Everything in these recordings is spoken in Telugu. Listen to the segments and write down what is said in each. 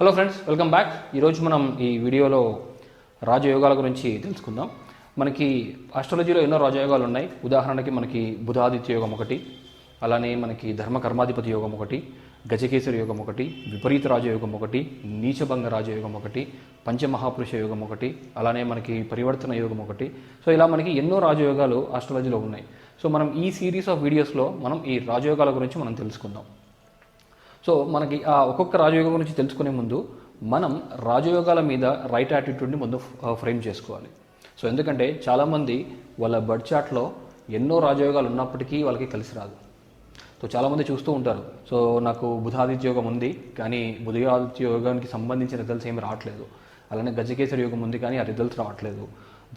హలో ఫ్రెండ్స్ వెల్కమ్ బ్యాక్ ఈరోజు మనం ఈ వీడియోలో రాజయోగాల గురించి తెలుసుకుందాం. మనకి ఆస్ట్రాలజీలో ఎన్నో రాజయోగాలు ఉన్నాయి. ఉదాహరణకి మనకి బుధాదిత్య యోగం ఒకటి అలానే మనకి ధర్మకర్మాధిపతి యోగం ఒకటి గజకేశ్వర యోగం ఒకటి విపరీత రాజయోగం ఒకటి నీచభంగ రాజయోగం ఒకటి పంచమహాపురుష యోగం ఒకటి అలానే మనకి పరివర్తన యోగం ఒకటి. సో ఇలా మనకి ఎన్నో రాజయోగాలు ఆస్ట్రాలజీలో ఉన్నాయి. సో మనం ఈ సిరీస్ ఆఫ్ వీడియోస్లో మనం ఈ రాజయోగాల గురించి మనం తెలుసుకుందాం. సో మనకి ఆ ఒక్కొక్క రాజయోగం గురించి తెలుసుకునే ముందు మనం రాజయోగాల మీద రైట్ యాటిట్యూడ్ని ముందు ఫ్రేమ్ చేసుకోవాలి. సో ఎందుకంటే చాలామంది వాళ్ళ బడ్ చాట్లో ఎన్నో రాజయోగాలు ఉన్నప్పటికీ వాళ్ళకి కలిసి రాదు. సో చాలామంది చూస్తూ ఉంటారు. సో నాకు బుధాదిత్య యోగం ఉంది కానీ బుధాదిత్య యోగానికి సంబంధించిన రిజల్ట్స్ ఏమి రావట్లేదు. అలానే గజకేసరి యోగం ఉంది కానీ ఆ రిజల్ట్స్ రావట్లేదు.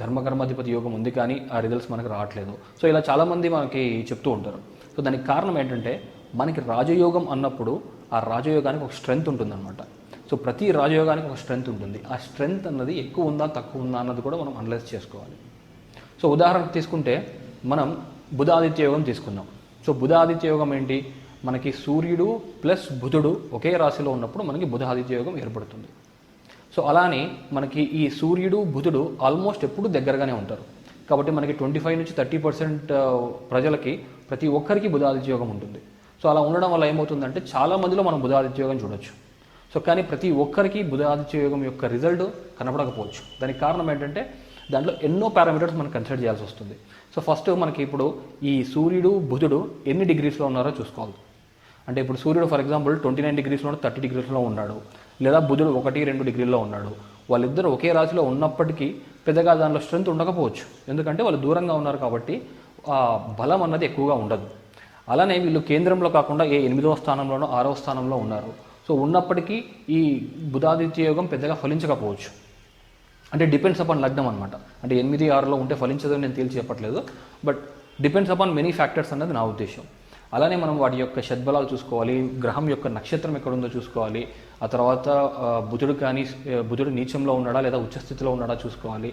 ధర్మకర్మాధిపతి యోగం ఉంది కానీ ఆ రిజల్ట్స్ మనకు రావట్లేదు. సో ఇలా చాలామంది మనకి చెప్తూ ఉంటారు. సో దానికి కారణం ఏంటంటే మనకి రాజయోగం అన్నప్పుడు ఆ రాజయోగానికి ఒక స్ట్రెంగ్త్ ఉంటుందన్నమాట. సో ప్రతి రాజయోగానికి ఒక స్ట్రెంగ్త్ ఉంటుంది. ఆ స్ట్రెంగ్త్ అన్నది ఎక్కువ ఉందా తక్కువ ఉందా అన్నది కూడా మనం అనలైజ్ చేసుకోవాలి. సో ఉదాహరణకు తీసుకుంటే మనం బుధాదిత్య యోగం తీసుకుందాం. సో బుధాదిత్య యోగం ఏంటి? మనకి సూర్యుడు ప్లస్ బుధుడు ఒకే రాశిలో ఉన్నప్పుడు మనకి బుధాదిత్య యోగం ఏర్పడుతుంది. సో అలానే మనకి ఈ సూర్యుడు బుధుడు ఆల్మోస్ట్ ఎప్పుడు దగ్గరగానే ఉంటారు. కాబట్టి మనకి ట్వంటీ ఫైవ్ నుంచి థర్టీ పర్సెంట్ ప్రజలకి ప్రతి ఒక్కరికి బుధాదిత్య యోగం ఉంటుంది. సో అలా ఉండడం వల్ల ఏమవుతుందంటే చాలా మందిలో మనం బుధాదిత్య యోగం చూడొచ్చు. సో కానీ ప్రతి ఒక్కరికి బుధాదిత్య యోగం యొక్క రిజల్ట్ కనపడకపోవచ్చు. దానికి కారణం ఏంటంటే దాంట్లో ఎన్నో పారామీటర్స్ మనం కన్సిడర్ చేయాల్సి వస్తుంది. సో ఫస్ట్ మనకి ఇప్పుడు ఈ సూర్యుడు బుధుడు ఎన్ని డిగ్రీస్లో ఉన్నారో చూసుకోవాలి. అంటే ఇప్పుడు సూర్యుడు ఫర్ ఎగ్జాంపుల్ ట్వంటీ నైన్ డిగ్రీస్లో థర్టీ డిగ్రీస్లో ఉన్నాడు. లేదా బుధుడు ఒకటి రెండు డిగ్రీల్లో ఉన్నాడు. వాళ్ళిద్దరు ఒకే రాశిలో ఉన్నప్పటికీ పెద్దగా దానిలో స్ట్రెంత్ ఉండకపోవచ్చు. ఎందుకంటే వాళ్ళు దూరంగా ఉన్నారు కాబట్టి ఆ బలం అన్నది ఎక్కువగా ఉండదు. అలానే వీళ్ళు కేంద్రంలో కాకుండా ఏ ఎనిమిదవ స్థానంలోనో ఆరవ స్థానంలో ఉన్నారు. సో ఉన్నప్పటికీ ఈ బుధాదిత్య యోగం పెద్దగా ఫలించకపోవచ్చు. అంటే డిపెండ్స్ అపాన్ లగ్నం అనమాట అంటే ఎనిమిది ఆరులో ఉంటే ఫలించదని నేను తేల్చి చెప్పట్లేదు. But depends upon many factors అన్నది నా ఉద్దేశం. అలానే మనం వాటి యొక్క షద్బలాలు చూసుకోవాలి గ్రహం యొక్క నక్షత్రం ఎక్కడుందో చూసుకోవాలి ఆ తర్వాత బుధుడు కానీ బుధుడు నీచంలో ఉన్నాడా లేదా ఉచ్చస్థితిలో ఉన్నాడా చూసుకోవాలి.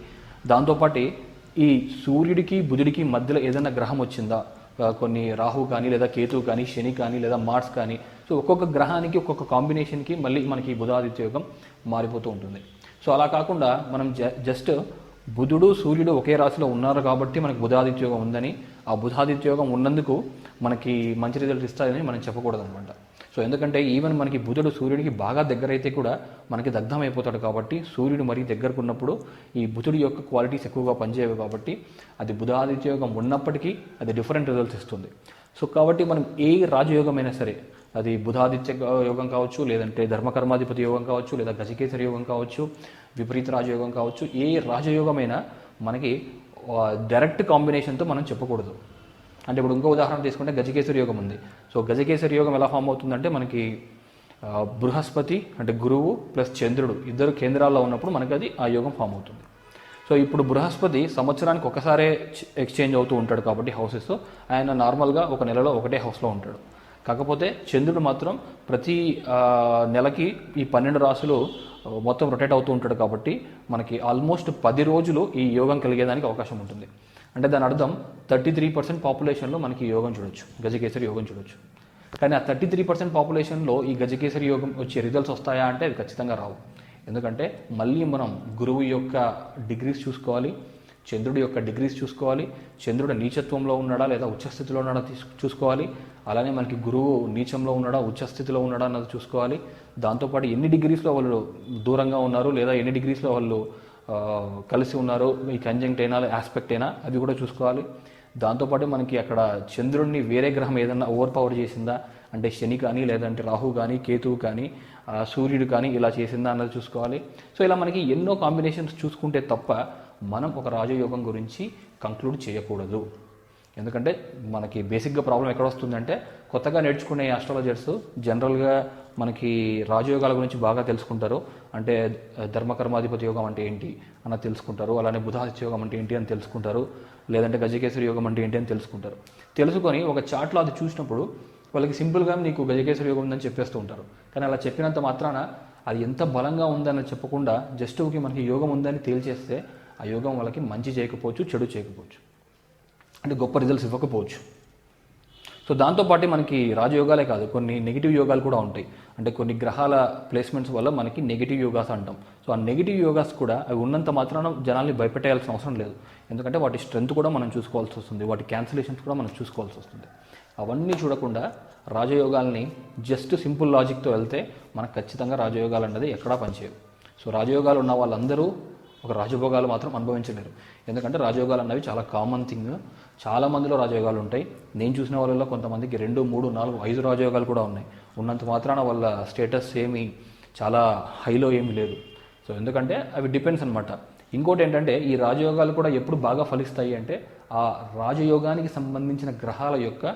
దాంతోపాటు ఈ సూర్యుడికి బుధుడికి మధ్యలో ఏదైనా గ్రహం వచ్చిందా కొన్ని రాహు కానీ లేదా కేతు కానీ శని కానీ లేదా మార్స్ కానీ సో ఒక్కొక్క గ్రహానికి ఒక్కొక్క కాంబినేషన్కి మళ్ళీ మనకి బుధాదిత్య యోగం మారిపోతూ ఉంటుంది. సో అలా కాకుండా మనం జ జస్ట్ బుధుడు సూర్యుడు ఒకే రాశిలో ఉన్నారు కాబట్టి మనకి బుధాదిత్యోగం ఉందని ఆ బుధాదిత్యోగం ఉన్నందుకు మనకి మంచి రిజల్ట్ ఇస్తాయని మనం చెప్పకూడదు అనమాట సో ఎందుకంటే ఈవెన్ మనకి బుధుడు సూర్యుడికి బాగా దగ్గర అయితే కూడా మనకి దగ్ధం అయిపోతాడు కాబట్టి సూర్యుడు మరీ దగ్గరకు ఉన్నప్పుడు ఈ బుధుడి యొక్క క్వాలిటీస్ ఎక్కువగా పనిచేయవు కాబట్టి అది బుధాదిత్య యోగం ఉన్నప్పటికీ అది డిఫరెంట్ రిజల్ట్స్ ఇస్తుంది. సో కాబట్టి మనం ఏ రాజయోగమైనా సరే అది బుధాదిత్య యోగం కావచ్చు లేదంటే ధర్మకర్మాధిపతి యోగం కావచ్చు లేదా గజకేసరి యోగం కావచ్చు విపరీత రాజయోగం కావచ్చు ఏ రాజయోగమైనా మనకి డైరెక్ట్ కాంబినేషన్తో మనం చెప్పకూడదు. అంటే ఇప్పుడు ఇంకో ఉదాహరణ తీసుకుంటే గజకేశ్వర యోగం ఉంది. సో గజకేశ్వర యోగం ఎలా ఫామ్ అవుతుందంటే మనకి బృహస్పతి అంటే గురువు ప్లస్ చంద్రుడు ఇద్దరు కేంద్రాల్లో ఉన్నప్పుడు మనకి అది ఆ యోగం ఫామ్ అవుతుంది. సో ఇప్పుడు బృహస్పతి సంవత్సరానికి ఒకసారే ఎక్స్చేంజ్ అవుతూ ఉంటాడు కాబట్టి హౌసెస్. ఆయన నార్మల్గా ఒక నెలలో ఒకటే హౌస్లో ఉంటాడు. కాకపోతే చంద్రుడు మాత్రం ప్రతి నెలకి ఈ పన్నెండు రాసులు మొత్తం రొటేట్ అవుతూ ఉంటాడు కాబట్టి మనకి ఆల్మోస్ట్ పది రోజులు ఈ యోగం కలిగేదానికి అవకాశం ఉంటుంది. అంటే దాని అర్థం థర్టీ త్రీ పర్సెంట్ పాపులేషన్లో మనకి యోగం చూడొచ్చు గజకేసరి యోగం చూడొచ్చు. కానీ ఆ థర్టీ త్రీ పర్సెంట్ పాపులేషన్లో ఈ గజకేసరి యోగం వచ్చే రిజల్ట్స్ వస్తాయా అంటే అది ఖచ్చితంగా రావు. ఎందుకంటే మళ్ళీ మనం గురువు యొక్క డిగ్రీస్ చూసుకోవాలి చంద్రుడి యొక్క డిగ్రీస్ చూసుకోవాలి చంద్రుడు నీచత్వంలో ఉన్నాడా లేదా ఉచ్చస్థితిలో ఉన్నాడా చూసుకోవాలి అలానే మనకి గురువు నీచంలో ఉన్నాడా ఉచ్చస్థితిలో ఉన్నాడా అన్నది చూసుకోవాలి. దాంతోపాటు ఎన్ని డిగ్రీస్లో వాళ్ళు దూరంగా ఉన్నారు లేదా ఎన్ని డిగ్రీస్లో వాళ్ళు కలిసి ఉన్నారు ఈ కంజంక్ట్ అయినా ఆస్పెక్ట్ అయినా అవి కూడా చూసుకోవాలి. దాంతోపాటు మనకి అక్కడ చంద్రుడిని వేరే గ్రహం ఏదైనా ఓవర్ పవర్ చేసిందా? అంటే శని కానీ లేదంటే రాహు కానీ కేతువు కానీ సూర్యుడు కానీ ఇలా చేసిందా అన్నది చూసుకోవాలి. సో ఇలా మనకి ఎన్నో కాంబినేషన్స్ చూసుకుంటే తప్ప మనం ఒక రాజయోగం గురించి కంక్లూడ్ చేయకూడదు. ఎందుకంటే మనకి బేసిక్గా ప్రాబ్లం ఎక్కడ వస్తుందంటే కొత్తగా నేర్చుకునే ఆస్ట్రాలజర్స్ జనరల్గా మనకి రాజయోగాల గురించి బాగా తెలుసుకుంటారు. అంటే ధర్మకర్మాధిపతి యోగం అంటే ఏంటి అన్న తెలుసుకుంటారు. అలానే బుధాదిత్య యోగం అంటే ఏంటి అని తెలుసుకుంటారు. లేదంటే గజకేశ్వరి యోగం అంటే ఏంటి అని తెలుసుకుంటారు. తెలుసుకొని ఒక చాట్లో అది చూసినప్పుడు వాళ్ళకి సింపుల్గా నీకు గజకేశ్వరి యోగం ఉందని చెప్పేస్తూ ఉంటారు. కానీ అలా చెప్పినంత మాత్రాన అది ఎంత బలంగా ఉందని చెప్పకుండా జస్ట్ మనకి యోగం ఉందని తేల్చేస్తే ఆ యోగం వాళ్ళకి మంచి చేయకపోవచ్చు చెడు చేయకపోవచ్చు. అంటే గొప్ప రిజల్ట్స్ ఇవ్వకపోవచ్చు. సో దాంతోపాటు మనకి రాజయోగాలే కాదు కొన్ని నెగిటివ్ యోగాలు కూడా ఉంటాయి. అంటే కొన్ని గ్రహాల ప్లేస్మెంట్స్ వల్ల మనకి నెగిటివ్ యోగాస్ అంటాం. సో ఆ నెగిటివ్ యోగాస్ కూడా అవి ఉన్నంత మాత్రాన జనాల్ని భయపెట్టేయాల్సిన అవసరం లేదు. ఎందుకంటే వాటి స్ట్రెంత్ కూడా మనం చూసుకోవాల్సి వస్తుంది. వాటి క్యాన్సిలేషన్స్ కూడా మనం చూసుకోవాల్సి వస్తుంది. అవన్నీ చూడకుండా రాజయోగాల్ని జస్ట్ సింపుల్ లాజిక్తో వెళ్తే మనకు ఖచ్చితంగా రాజయోగాలు అన్నది ఎక్కడా పనిచేయవు. సో రాజయోగాలు ఉన్న వాళ్ళందరూ ఒక రాజభోగాలు మాత్రం అనుభవించలేరు. ఎందుకంటే రాజయోగాలు అన్నవి చాలా కామన్ థింగ్ చాలా మందిలో రాజయోగాలు ఉంటాయి. నేను చూసిన వాళ్ళలో కొంతమందికి రెండు మూడు నాలుగు ఐదు రాజయోగాలు కూడా ఉన్నాయి. ఉన్నంత మాత్రాన వాళ్ళ స్టేటస్ ఏమి చాలా హైలో ఏమీ లేదు. సో ఎందుకంటే అవి డిపెండ్స్ అనమాట ఇంకోటి ఏంటంటే ఈ రాజయోగాలు కూడా ఎప్పుడు బాగా ఫలిస్తాయి అంటే ఆ రాజయోగానికి సంబంధించిన గ్రహాల యొక్క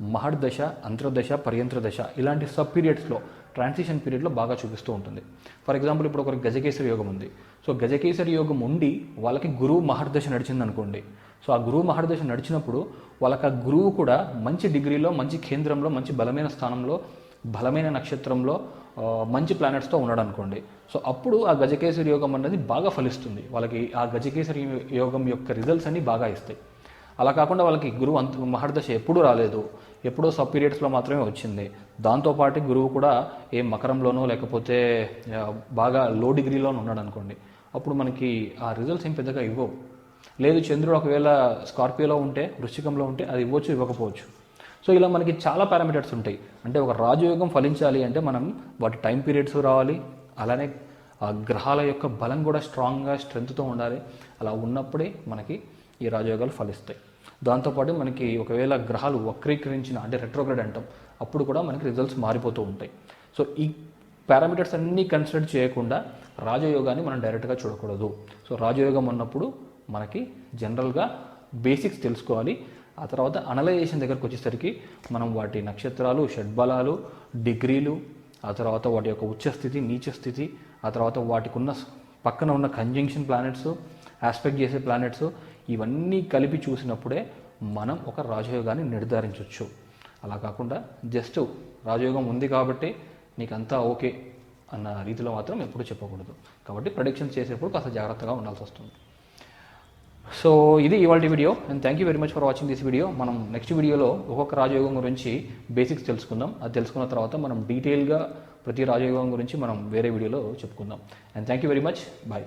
మహర్దశ అంతర్దశ పర్యంత్ర దశ ఇలాంటి సబ్ పీరియడ్స్లో ట్రాన్సిషన్ పీరియడ్లో బాగా చూపిస్తూ ఉంటుంది. ఫర్ ఎగ్జాంపుల్ ఇప్పుడు ఒకరికి గజకేసరి యోగం ఉంది. సో గజకేసరి యోగం ఉండి వాళ్ళకి గురువు మహర్దశ నడిచింది అనుకోండి సో ఆ గురువు మహర్దశ నడిచినప్పుడు వాళ్ళకి ఆ గురువు కూడా మంచి డిగ్రీలో మంచి కేంద్రంలో మంచి బలమైన స్థానంలో బలమైన నక్షత్రంలో మంచి ప్లానెట్స్తో ఉన్నాడు అనుకోండి సో అప్పుడు ఆ గజకేసరి యోగం అనేది బాగా ఫలిస్తుంది. వాళ్ళకి ఆ గజకేసరి యోగం యొక్క రిజల్ట్స్ అన్ని బాగా ఇస్తాయి. అలా కాకుండా వాళ్ళకి గురువు అంత మహర్దశ ఎప్పుడూ రాలేదు. ఎప్పుడో సబ్ పీరియడ్స్లో మాత్రమే వచ్చింది. దాంతోపాటు గురువు కూడా ఏ మకరంలోనో లేకపోతే బాగా లో డిగ్రీలోనూ ఉన్నాడు అనుకోండి. అప్పుడు మనకి ఆ రిజల్ట్స్ ఏం పెద్దగా ఇవ్వవు. లేదు చంద్రుడు ఒకవేళ స్కార్పియోలో ఉంటే వృశ్చికంలో ఉంటే అది ఇవ్వచ్చు ఇవ్వకపోవచ్చు. సో ఇలా మనకి చాలా పారామీటర్స్ ఉంటాయి. అంటే ఒక రాజయోగం ఫలించాలి అంటే మనం వాటి టైం పీరియడ్స్ రావాలి. అలానే ఆ గ్రహాల యొక్క బలం కూడా స్ట్రాంగ్గా స్ట్రెంగ్త్తో ఉండాలి. అలా ఉన్నప్పుడే మనకి ఈ రాజయోగాలు ఫలిస్తాయి. దాంతోపాటు మనకి ఒకవేళ గ్రహాలు వక్రీకరించిన అంటే రెట్రోగ్రేడ్ అంటాం అప్పుడు కూడా మనకి రిజల్ట్స్ మారిపోతూ ఉంటాయి. సో ఈ పారామీటర్స్ అన్నీ కన్సిడర్ చేయకుండా రాజయోగాన్ని మనం డైరెక్ట్గా చూడకూడదు. సో రాజయోగం ఉన్నప్పుడు మనకి జనరల్గా బేసిక్స్ తెలుసుకోవాలి. ఆ తర్వాత అనలైజేషన్ దగ్గరకు వచ్చేసరికి మనం వాటి నక్షత్రాలు షడ్బలాలు డిగ్రీలు ఆ తర్వాత వాటి యొక్క ఉచ్చస్థితి నీచ స్థితి ఆ తర్వాత వాటికి ఉన్న పక్కన ఉన్న కంజంక్షన్ ప్లానెట్స్ ఆస్పెక్ట్ చేసే ప్లానెట్స్ ఇవన్నీ కలిపి చూసినప్పుడే మనం ఒక రాజయోగాన్ని నిర్ధారించవచ్చు అలా కాకుండా జస్ట్ రాజయోగం ఉంది కాబట్టి నీకు అంతా ఓకే అన్న రీతిలో మాత్రం ఎప్పుడు చెప్పకూడదు. కాబట్టి ప్రొడిక్షన్స్ చేసేప్పుడు కాస్త జాగ్రత్తగా ఉండాల్సి వస్తుంది. సో ఇది ఇవాళ video. And thank you very much for watching this video మనం నెక్స్ట్ వీడియోలో ఒక్కొక్క రాజయోగం గురించి బేసిక్స్ తెలుసుకుందాం. అది తెలుసుకున్న తర్వాత మనం డీటెయిల్గా ప్రతి రాజయోగం గురించి మనం వేరే వీడియోలో చెప్పుకుందాం. And thank you very much bye